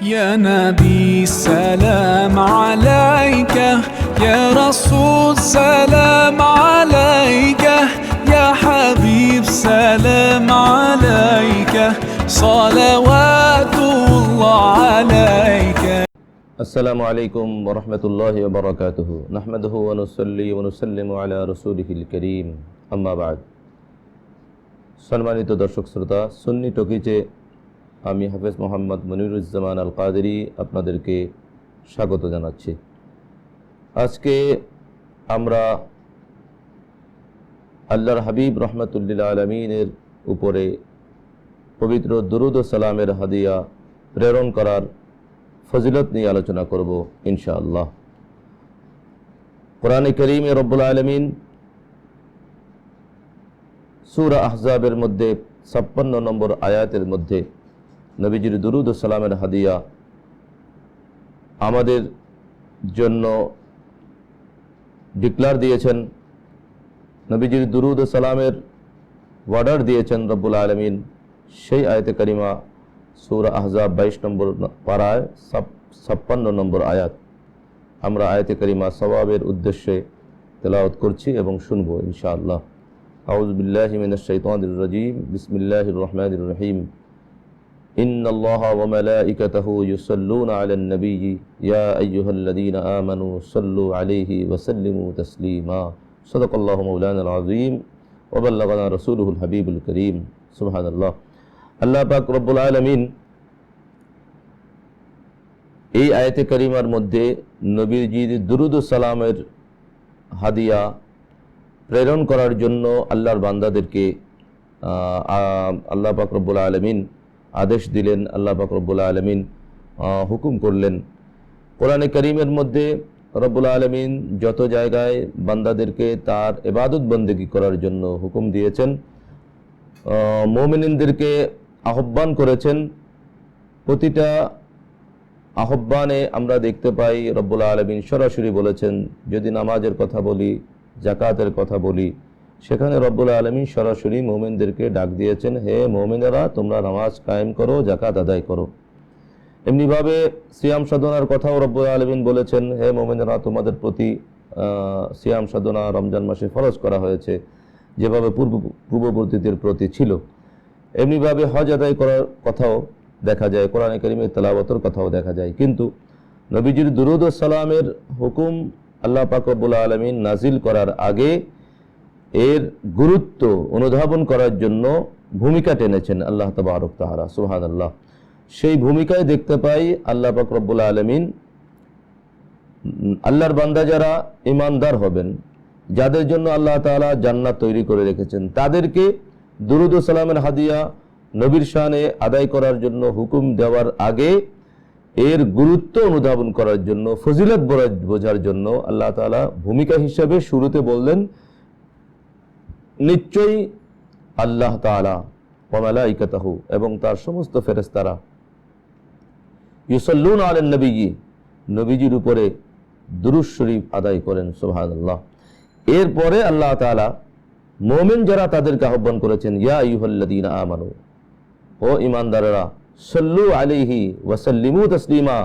يا نبي سلام عليك يا رسول سلام عليك يا حبيب سلام عليك صلوات الله عليك আসসালামু আলাইকুম ওরহমতুল্লাহ বরকাতুহ নাহমাদহু ওনুসল্লি ওনুসাল্লিম আলা রসুলহিল করিম আম্মাবাদ সম্মানিত দর্শক শ্রোতা সুন্নি টকিজে আমি হাফেজ মোহাম্মদ মনিরুজ্জামান আল কাদেরি আপনাদেরকে স্বাগত জানাচ্ছি। আজকে আমরা আল্লাহর হাবিব রহমতুল্লিল আলমিনের উপরে পবিত্র দুরুদ সালামের হাদিয়া প্রেরণ করার ফজিলত নিয়ে আলোচনা করব ইনশাআল্লাহ। কোরআনে করিমে রব্বুল আলমিন সুর আহজাবের মধ্যে ছাপ্পান্ন নম্বর আয়াতের মধ্যে নবীজির দুরুদ সালামের হাদিয়া আমাদের জন্য ডিক্লার দিয়েছেন, নবীজির দুরুদ সালামের ওয়ার্ডার দিয়েছেন রব্বুল আলমিন। সেই আয়তে করিমা, সৌরা আহজাব বাইশ নম্বর পাড়ায় ছাপ্পান্ন নম্বর আয়াত। আমরা আয়তে করিমা সবাবের উদ্দেশ্যে তেলাওয়াত করছি এবং শুনব ইনশাআল্লাহ। আউজবিল্লাহ মিনাশাইতানির রাজিম। বিসমিল্লাহির রহমানির রহিম। إن الله وملائكته يصلون على النبي يا أيها الذين آمنوا صلوا عليه وسلموا تسليما صدق الله مولانا العظيم وبلغنا رسوله الحبيب الكريم سبحان الله আল্লাহ পাক রব্বুল আলমিন এই আয়তে করিমার মধ্যে নবীজির দুরুদ সালামের হাদিয়া প্রেরণ করার জন্য আল্লাহর বান্দাদেরকে আল্লাহ পাক রব্বুল আলমিন আদেশ দিলেন আল্লাহ রব্বুল আলমিন হুকুম করলেন। কোরআনে করিমের মধ্যে রব্বুল আলমিন যত জায়গায় বান্দাদেরকে তার এবাদত বন্দেগী করার জন্য হুকুম দিয়েছেন মোমিনদেরকে আহ্বান করেছেন। প্রতিটা আহ্বানে আমরা দেখতে পাই রব্বুল আলমিন সরাসরি বলেছেন, যদি নামাজের কথা বলি জাকাতের কথা বলি সেখানে রব্বুল আলমিন সরাসরি মোমেনদেরকে ডাক দিয়েছেন, হে মোমেনেরা, তোমরা নামাজ কায়েম করো জাকাত আদায় করো। এমনিভাবে সিয়াম সাধনার কথাও রব্বুল আলমিন বলেছেন, হে মোমেনেরা, তোমাদের প্রতি সিয়াম সাধনা রমজান মাসে ফরজ করা হয়েছে, যেভাবে পূর্ব, পূর্ববর্তীদের প্রতি ছিল। এমনিভাবে হজ আদায় করার কথাও দেখা যায়, কোরআনে করিমের তেলাবতর কথাও দেখা যায়। কিন্তু নবীজির দুরুদ সালামের হুকুম আল্লাহ পাকবুল আলমিন নাজিল করার আগে এর গুরুত্ব অনুধাবন করার জন্য ভূমিকা টেনেছেন আল্লাহ তবারক তাহারা সুহান আল্লাহ সেই ভূমিকায় দেখতে পাই আল্লাহ পাকরবুল আলমিন, আল্লাহর বান্দা যারা ইমানদার হবেন, যাদের জন্য আল্লাহ তালা জান্নাত তৈরি করে রেখেছেন, তাদেরকে দুরুদ সালামের হাদিয়া নবীর শানে আদায় করার জন্য হুকুম দেওয়ার আগে এর গুরুত্ব অনুধাবন করার জন্য, ফজিলত বোঝার জন্য আল্লাহ তালা ভূমিকা হিসাবে শুরুতে বললেন নিশ্চয়ই আল্লাহ তালা ওমালা ইকাতাহু এবং তার সমস্ত ফেরেস্তারা ইউসল্লুন আলেন নবীজি নবীজির উপরে দুরুজ শরীফ আদায় করেন সোহান আল্লাহ এরপরে আল্লাহ তালা মোমেন যারা তাদেরকে আহ্বান করেছেন, ইয়া ইহল্লাদিন আমানু, ও ইমানদারেরা সল্লু আলিহি ওয়াসাল্লিমু তসলিমা,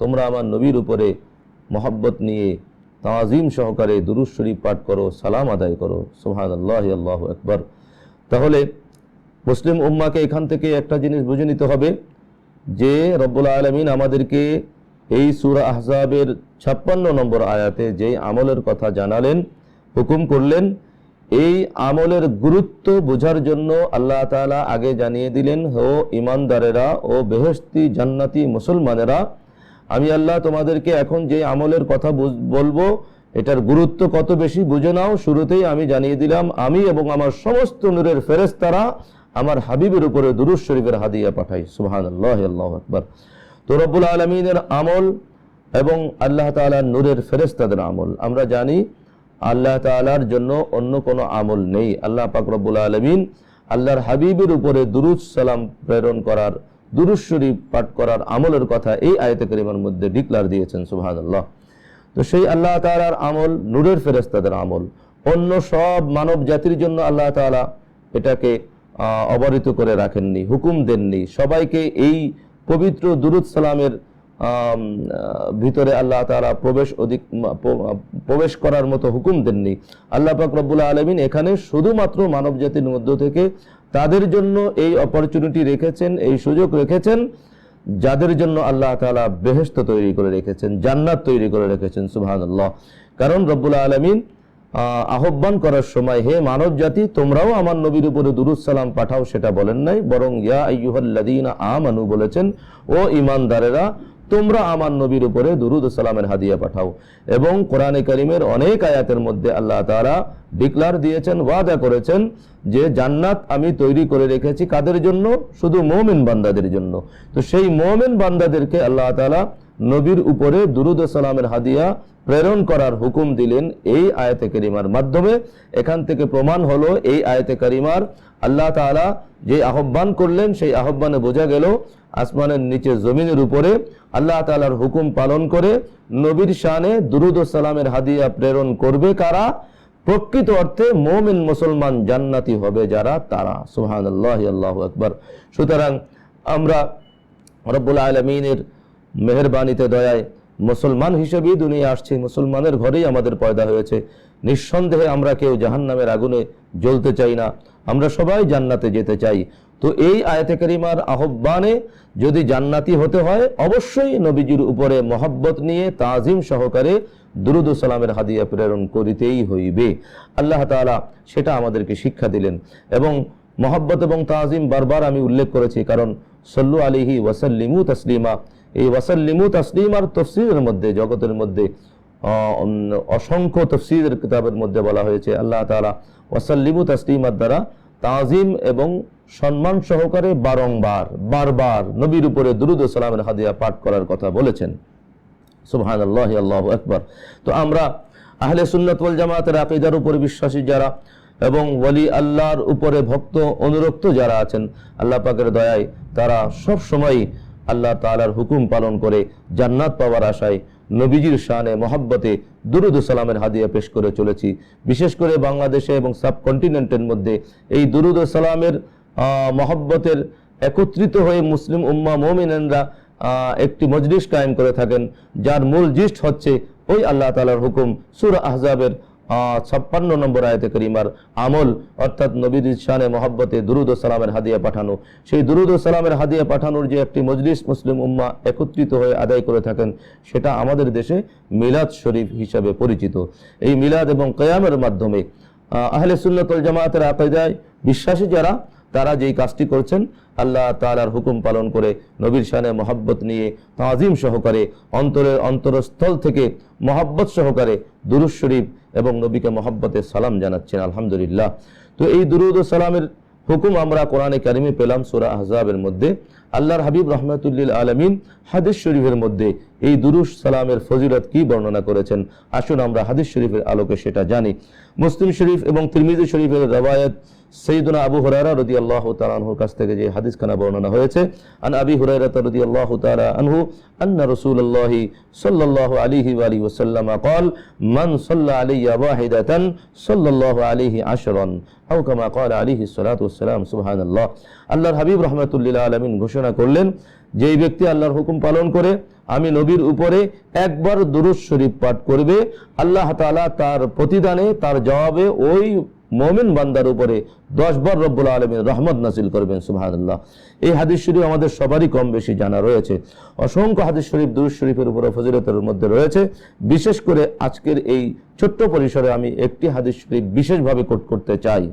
তোমরা আমার নবীর উপরে মোহাব্বত নিয়ে তাজিম সহকারে দুরুজ শরীফ পাঠ করো, সালাম আদায় করো। সোহান আল্লাহ আল্লাহ একবার তাহলে মুসলিম উম্মাকে এখান থেকে একটা জিনিস বুঝে নিতে হবে যে রব্বুল আলমিন আমাদেরকে এই সুরা আহজাবের ছাপ্পান্ন নম্বর আয়াতে যেই আমলের কথা জানালেন, হুকুম করলেন, এই আমলের গুরুত্ব বোঝার জন্য আল্লাহ তালা আগে জানিয়ে দিলেন, হো ইমানদারেরা ও বেহস্তি জান্নাতি মুসলমানেরা আমি আল্লাহ তোমাদেরকে এখন যে আমলের কথা বলব, এটার গুরুত্ব কত বেশি বুঝে নাও। শুরুতেই আমি জানিয়ে দিলাম, আমি এবং আমার সমস্ত নূরের ফেরেস্তারা আমার হাবিবের উপরে দুরুজ শরীফের হাদিয়া পাঠাই। সুহান আল্লাহ আল্লাহ আকবর। তো রব্বুল আলমিনের আমল এবং আল্লাহ তালার নূরের ফেরেস্তাদের আমল। আমরা জানি, আল্লাহ তালার জন্য অন্য কোনো আমল নেই। আল্লাহ পাক আলমিন আল্লাহর হাবিবের উপরে দুরুজ সালাম প্রেরণ করার দুরুজ শরীফ পাঠ করার আমলের কথা এই আয়তে করিমার মধ্যে ডিক্লার দিয়েছেন সুহান আল্লাহ তো সেই আল্লাহ তালার আমল নূরের ফেরেস্তাদের আমল। অন্য সব মানব জাতির জন্য আল্লাহ তালা এটাকে অবহিত করে রাখেননি, হুকুম দেননি। সবাইকে এই পবিত্র দুরুদ সালামের ভিতরে আল্লাহ তাআলা প্রবেশ অধিক প্রবেশ করার মতো হুকুম দেননি। আল্লাহ পাক রব্বুল আলমিন এখানে শুধুমাত্র মানব জাতির মধ্য থেকে তাদের জন্য এই অপরচুনিটি রেখেছেন, এই সুযোগ রেখেছেন, যাদের জন্য আল্লাহ তাআলা বেহেস্ত তৈরি করে রেখেছেন, জান্নাত তৈরি করে রেখেছেন, সুবহানাল্লাহ। কারণ রব্বুল আলমিন আহ্বান করার সময়, হে মানব জাতি তোমরাও আমার নবীর উপরে দুরুদ সালাম পাঠাও, সেটা বলেন নাই। বরং ইয়া আমানু বলেছেন, ও ঈমানদারেরা তোমরা আমার নবীর উপরে দুরুদ সালামের হাদিয়া পাঠাও। এবং কোরআনে কারিমের অনেক আয়াতের মধ্যে আল্লাহ তারা ডিক্লার দিয়েছেন, ওয়াদা করেছেন যে জান্নাত আমি তৈরি করে রেখেছি কাদের জন্য? শুধু মুমিন বান্দাদের জন্য। তো সেই মুমিন বান্দাদেরকে আল্লাহ তালা নবীর উপরে দুরুদ সালামের হাদিয়া প্রেরণ করার হুকুম দিলেন এই আয়াতে কারিমার মাধ্যমে। এখান থেকে প্রমাণ হলো এই আয়াতে কারিমার আল্লাহ তাআলা যে আহ্বান করলেন, সেই আহ্বানে বোঝা গেল আসমানের নিচে জমিনের উপরে আল্লাহ তাআলার হুকুম পালন করে নবীর শানে দুরুদ সালামের হাদিয়া প্রেরণ করবে কারা? প্রকৃত অর্থে মোমিন মুসলমান জান্নাতি হবে যারা তারা। সুবহানাল্লাহ, আল্লাহু আকবার। সুতরাং আমরা রব্বুল আলমিনের মেহরবানিতে দয়ায় মুসলমান হিসেবেই দুনিয়া আসছি, মুসলমানের ঘরেই আমাদের পয়দা হয়েছে। নিঃসন্দেহে আমরা কেউ জাহান্নামের আগুনে জ্বলতে চাই না। আমরা সবাই জান্নাতে যেতে চাই। তো এই আয়াতে কারিমার আহ্বানে যদি জান্নাতি হতে হয়, অবশ্যই নবীজির উপরে মহব্বত নিয়ে তাজিম সহকারে দুরুদ সালামের হাদিয়া প্রেরণ করিতেই হইবে। আল্লাহ তালা সেটা আমাদেরকে শিক্ষা দিলেন এবং মহব্বত এবং তাজিম বারবার আমি উল্লেখ করেছি, কারণ সল্লু আলিহি ওয়াসাল্লিমু তাসলিমা, এই ওয়াসাল্লিমু তাসলিমার তফসিরের মধ্যে, জগতের মধ্যে অসংখ্য তফসিরের কিতাবের মধ্যে বলা হয়েছে, আল্লাহ তাআলা ওয়াসাল্লিমু তাসলিমার দ্বারা তাজিম এবং সম্মান সহকারে বারংবার, বারবার নবীর উপরে দুরুদ সালামের হাদিয়া পাঠ করার কথা বলেছেন। সুবহান আল্লাহ আল্লাহ একবার তো আমরা আহলে সুন্নত ওয়াল জামাতের আকিদার উপরে বিশ্বাসী যারা এবং ওয়ালি আল্লাহর উপরে ভক্ত, অনুরক্ত যারা আছেন, আল্লাহ পাকের দয়ায় তারা সব সময় আল্লাহ তাআলার হুকুম পালন করে জান্নাত পাওয়ার আশায় নবীজির শানে মহাব্বতে দুরুদ সালামের হাদিয়া পেশ করে চলেছি। বিশেষ করে বাংলাদেশে এবং সাবকন্টিনেন্টের মধ্যে এই দুরুদ সালামের মহাব্বতের একত্রিত হয়ে মুসলিম উম্মা মোমিনেনরা একটি মজলিস কায়েম করে থাকেন, যার মূল জিস্ট হচ্ছে ওই আল্লাহ তালার হুকুম, সুর আহজাবের ছাপ্পান্ন নম্বর আয়তে করিমার আমল, অর্থাৎ নবীর ইসানে মহব্বতে দুরুদ ও সালামের হাদিয়া পাঠানো। সেই দুরুদ ও সালামের হাদিয়া পাঠানোর যে একটি মজলিস মুসলিম উম্মা একত্রিত হয়ে আদায় করে থাকেন, সেটা আমাদের দেশে মিলাদ শরীফ হিসাবে পরিচিত। এই মিলাদ এবং কয়ামের মাধ্যমে আহলে আহলে জামায়াতের যায় বিশ্বাসী যারা তারা যেই কাজটি করছেন, আল্লাহ তাআলার হুকুম পালন করে নবীর শানে মহাব্বত নিয়ে তাজিম সহকারে অন্তরের অন্তরস্থল থেকে মহাব্বত সহকারে দুরুদ শরীফ এবং নবীকে মহাব্বতে সালাম জানাচ্ছেন, আলহামদুলিল্লাহ। তো এই দুরুদ সালামের হুকুম আমরা কোরআনে কারিমে পেলাম সূরা আহজাবের মধ্যে। আল্লাহর হাবিব রহমাতুল্লিল আলমিন হাদিস শরীফের মধ্যে এই দুরুস সালামের ফজিলত কি বর্ণনা করেছেন? আসুন আমরা হাদিস শরীফের আলোকে সেটা জানি। মুসলিম শরীফ এবং তিরমিজি শরীফের রবায়ত সৈয়দনা আবু হুরায়রা রাদিয়াল্লাহু তাআলা আনহুর কাছ থেকে যে হাদিস খানা বর্ণনা হয়েছে আন আবি হুরায়রা রাদিয়াল্লাহু তাআলা আনহু আন্না রাসূলুল্লাহ সাল্লাল্লাহু আলাইহি ওয়া আলিহি ওয়াসাল্লাম قال من صلى علي واحدة صلى الله عليه عشرا أو كما قال عليه الصلاة والسلام سبحان الله আল্লাহর হাবিব রাহমাতুল্লিল আলামিন ঘোষণা করলেন যেই ব্যক্তি আল্লাহর হুকুম পালন করে আমি নবীর উপরে একবার দুরুদ শরীফ পাঠ করবে আল্লাহ তাআলা তার প্রতিদানে তার জবাবে ওই মমিন বান্দার উপরে দশ বার রব্বুল আলমিন রহমত নাসিল করবেন, সুবহানাল্লাহ। এই হাদিস শরীফ আমাদের সবারই কম বেশি জানা রয়েছে। অসংখ্য হাদিস শরীফ, দুরুদ শরীফের উপরে ফজিলতের মধ্যে রয়েছে। বিশেষ করে আজকের এই ছোট্ট পরিসরে আমি একটি হাদিস শরীফ বিশেষভাবে কোট করতে চাই।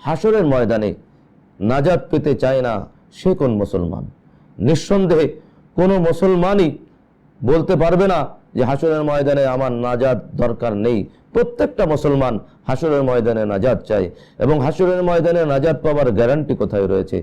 হাসরের ময়দানে নাজাত পেতে চায় না সে কোন মুসলমান? নিঃসন্দেহে কোনো মুসলমানই বলতে পারবে না যে হাসরের ময়দানে আমার নাজাত দরকার নেই। প্রত্যেকটা মুসলমান হাসরের ময়দানে নাজাত চায় এবং হাসরের ময়দানে নাজাত পাওয়ার গ্যারান্টি কোথায় রয়েছে?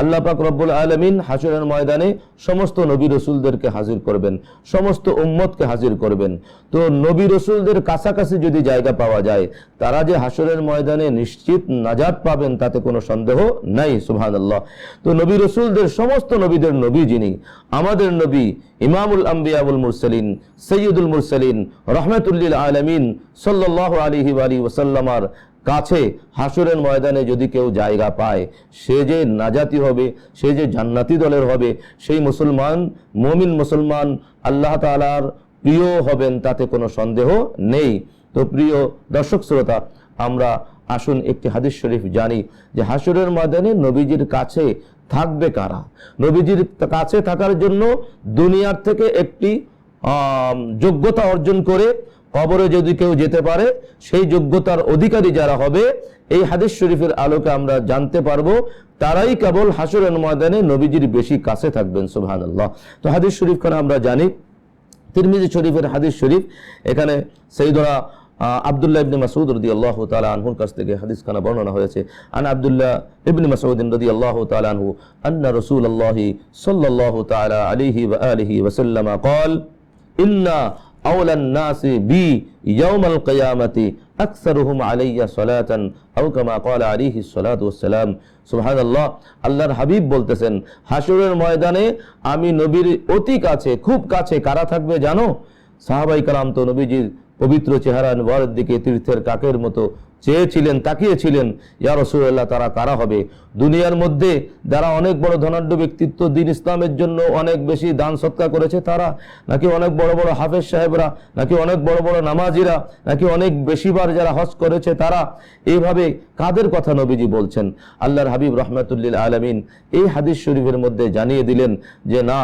আল্লাহ পাক রব্বুল আলমিন হাসরের ময়দানে সমস্ত নবী রসুলদেরকে হাজির করবেন, সমস্ত উম্মতকে হাজির করবেন। তো নবী রসুলদের কাছাকাছি যদি জায়গা পাওয়া যায়, তারা যে হাসরের ময়দানে নিশ্চিত নাজাদ পাবেন তাতে কোনো সন্দেহ নাই সুবহান আল্লাহ তো নবী রসুলদের সমস্ত নবীদের নবী যিনি, আমাদের নবী ইমামুল আম্বিয়াবুল মুরসালিন, সৈয়দুল মুরসালিন রহমতুল্লিল আলমিন সাল্লাহ আলিহি আলী ওসাল্লামার কাছে হাসরের ময়দানে যদি কেউ জায়গা পায়, সে যে নাজাতি হবে, সে যে জান্নাতি দলের হবে, সেই মুসলমান, মমিন মুসলমান, আল্লাহ তালার প্রিয় হবেন তাতে কোনো সন্দেহ নেই। তো প্রিয় দর্শক শ্রোতা, আমরা আসুন একটি হাদিস শরীফ জানি যে হাসুরের ময়দানে নবীজির কাছে থাকবে কারা? নবীজির কাছে থাকার জন্য দুনিয়ার থেকে একটি যোগ্যতা অর্জন করে কবরে যদি কেউ যেতে পারে সেই যোগ্যতার অধিকারী যারা হবে এই হাদিস শরীফের আলোকে আমরা জানতে পারবো তারাই কেবল হাসরের ময়দানে নবীজির বেশি কাছে থাকবেন সুবহান তো হাদিস শরীফ খানে আমরা জানি তিরমিজি শরীফের হাদিস শরীফ এখানে সেইদরা আব্দুল্লাহ ইবনে মাসউদ রাদিয়াল্লাহু তাআলা আনহুর কাছ থেকে হাদিস খানা বর্ণনা হয়েছে আন আব্দুল্লাহ ইবনে মাসউদ রাদিয়াল্লাহু তাআলা আনহু আন্না রাসূলুল্লাহি সাল্লাল্লাহু তাআলা আলাইহি ওয়া আলিহি ওয়া সাল্লাম قال ইন্না আল্লাহর হাবিব বলতেছেন হাসরের ময়দানে আমি নবীর অতি কাছে, খুব কাছে কারা থাকবে জানো? সাহাবাই কালাম তো নবীজির পবিত্র চেহারা নোয়ারের দিকে তীর্থের কাকের মতো চেয়েছিলেন, তাকিয়েছিলেন, ইয়া রসুল্লাহ তারা কারা হবে? দুনিয়ার মধ্যে যারা অনেক বড় ধনাঢ্য ব্যক্তিত্ব দিন ইসলামের জন্য অনেক বেশি দান সৎকার করেছে তারা, নাকি অনেক বড় বড় হাফেজ সাহেবরা, নাকি অনেক বড় বড় নামাজিরা, নাকি অনেক বেশিবার যারা হজ করেছে তারা এইভাবে কাদের কথা নবীজি বলছেন? আল্লাহর হাবিব রহমাতুল্লিল আলমিন এই হাদিস শরীফের মধ্যে জানিয়ে দিলেন যে না,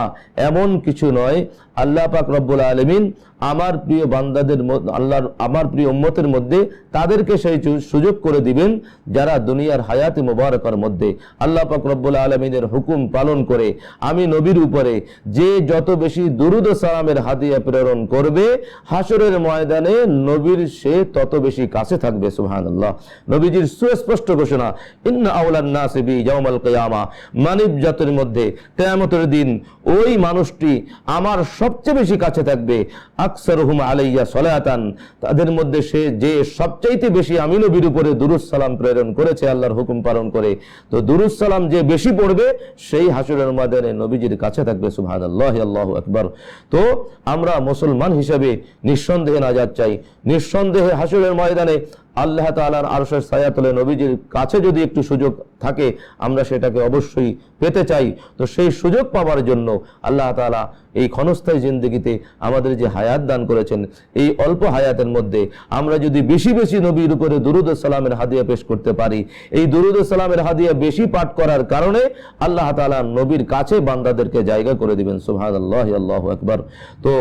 এমন কিছু নয়, আল্লাহ পাক রব্বুল আলমিন আমার প্রিয় বান্দাদের আল্লাহর, আমার প্রিয় উম্মতের মধ্যে তাদেরকে সেই সুযোগ করে দিবেন যারা দুনিয়ার হায়াতে মোবারকার মধ্যে আল্লাহ পাক রব্বুল আলমিনের হুকুম পালন করে আমি নবীর উপরে যে যত বেশি দুরুদ সালামের হাদিয়া প্রেরণ করবে হাসরের ময়দানে নবীর সে তত বেশি কাছে থাকবে, সুবহানাল্লাহ। নবীজির সুস্পষ্ট ঘোষণা, ইন্না আউলান নাসি বি ইয়াউমাল কিয়ামা। মানব জাতির মধ্যে কিয়ামতের দিন ওই মানুষটি আমার সবচেয়ে বেশি কাছে থাকবে। আকসারুহুম আলাইয়া সলাতান। তাদের মধ্যে সে যে সবচাইতে বেশি আমি নবীর উপরে দুরুস সালাম প্রেরণ করেছে, আল্লাহর হুকুম পালন করে তো দুরুস সালাম যে বেশি পড়বে, সেই হাসুরের মাদানে নবীজির কাছে থাকবে সুফা আল্লাহ আল্লাহ একবার তো আমরা মুসলমান হিসেবে নিঃসন্দেহে নাজাদ চাই। নিঃসন্দেহে হাসুরের ময়দানে আল্লাহ তাআলার আরশের ছায়াতলে নবীজির কাছে যদি একটু সুযোগ থাকে, আমরা সেটাকে অবশ্যই পেতে চাই। তো সেই সুযোগ পাওয়ার জন্য আল্লাহ তাআলা এই ক্ষণস্থায়ী জিন্দগিতে আমাদের যে হায়াত দান করেছেন, এই অল্প হায়াতের মধ্যে আমরা যদি বেশি বেশি নবীর উপরে দুরুদ সালামের হাদিয়া পেশ করতে পারি, এই দুরুদ সালামের হাদিয়া বেশি পাঠ করার কারণে আল্লাহ তাআলা নবীর কাছে বান্দাদেরকে জায়গা করে দিবেন। আল্লাহ আল্লাহ একবার তো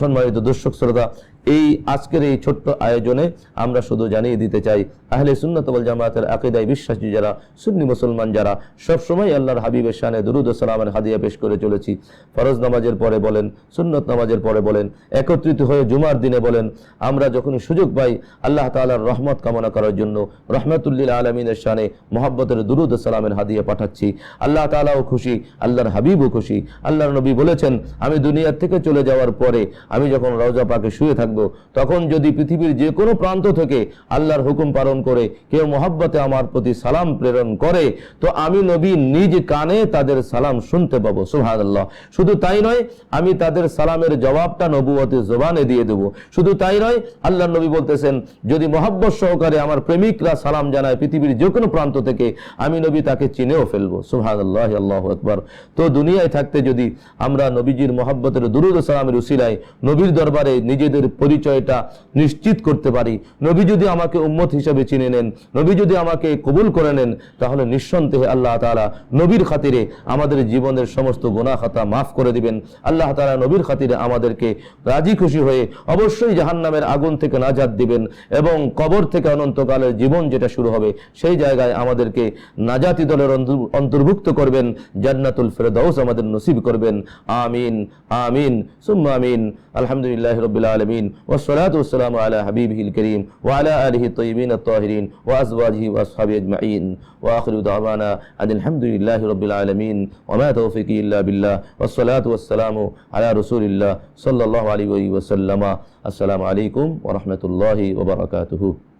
সম্মানিত দর্শক, শ্রোতা এই আজকের এই ছোট্ট আয়োজনে আমরা শুধু জানিয়ে দিতে চাই, আহলে সুন্নত ওয়াল জামাতের আকিদায় বিশ্বাসী যারা, সুন্নি মুসলমান যারা, সবসময় আল্লাহর হাবিবের শানে দুরুদ সালামের হাদিয়া পেশ করে চলেছি। ফরজ নামাজের পরে বলেন, সুন্নত নামাজের পরে বলেন, একত্রিত হয়ে জুমার দিনে বলেন, আমরা যখনই সুযোগ পাই আল্লাহ তাআলার রহমত কামনা করার জন্য রহমতুল্লিল আলমিনের শানে মোহাব্বতের দুরুদ সালামের হাদিয়া পাঠাচ্ছি। আল্লাহ তাআলাও খুশি, আল্লাহর হাবিবও খুশি। আল্লাহর নবী বলেছেন, আমি দুনিয়ার থেকে চলে যাওয়ার পরে আমি যখন রওজা পাকে শুয়ে থাকব তখন যদি পৃথিবীর যে কোনো প্রান্ত থেকে আল্লাহর হুকুম পালন করে, কেউ মোহাব্বতে আমার প্রতি সালাম প্রেরণ করে, তো আমি নবী নিজ কানে তাদের সালাম শুনতে পাবো, সুবহানাল্লাহ। শুধু তাই নয়, আমি তাদের সালামের জবাবটা নবুয়তে জবানে দিয়ে দেব। শুধু তাই নয় আল্লাহ নবী বলতেছেন, যদি মোহাব্বত সহকারে আমার প্রেমিকরা সালাম জানায় পৃথিবীর যে কোনো প্রান্ত থেকে, আমি নবী তাকে চিনেও ফেলব, সুবহানাল্লাহ, আল্লাহ আকবার। তো দুনিয়ায় থাকতে যদি আমরা নবীজির মোহাব্বতের দুরুদ সালামের উসিলায় নবীর দরবারে নিজেদের পরিচয়টা নিশ্চিত করতে পারি। নবী যদি আমাকে উম্মত হিসেবে চিনে নেন, নবী যদি আমাকে কবুল করে নেন, তাহলে নিঃসন্দেহে আল্লাহ তাআলা নবীর খাতিরে আমাদের জীবনের সমস্ত গুনাহ খাতা মাফ করে দিবেন। আল্লাহ তাআলা নবীর খাতিরে আমাদেরকে রাজি খুশি হয়ে অবশ্যই জাহান্নামের আগুন থেকে নাজাত দিবেন এবং কবর থেকে অনন্তকালের জীবন যেটা শুরু হবে, সেই জায়গায় আমাদেরকে নাজাতি দলের অন্তর্ভুক্ত করবেন, জান্নাতুল ফেরদাউস আমাদের নসিব করবেন। আমিন আমিন, সুম্মা আমিন। আলহামদুলিল্লাহ রবিল আলমিন। والصلاة والسلام على حبيبه الكريم وعلى آله الطيبين الطاهرين وأزواجه وأصحابه أجمعين. وآخر دعوانا أن الحمد لله رب العالمين وما توفيقي إلا بالله والصلاة والسلام على رسول الله صلى الله عليه وسلم. السلام عليكم ورحمة الله وبركاته.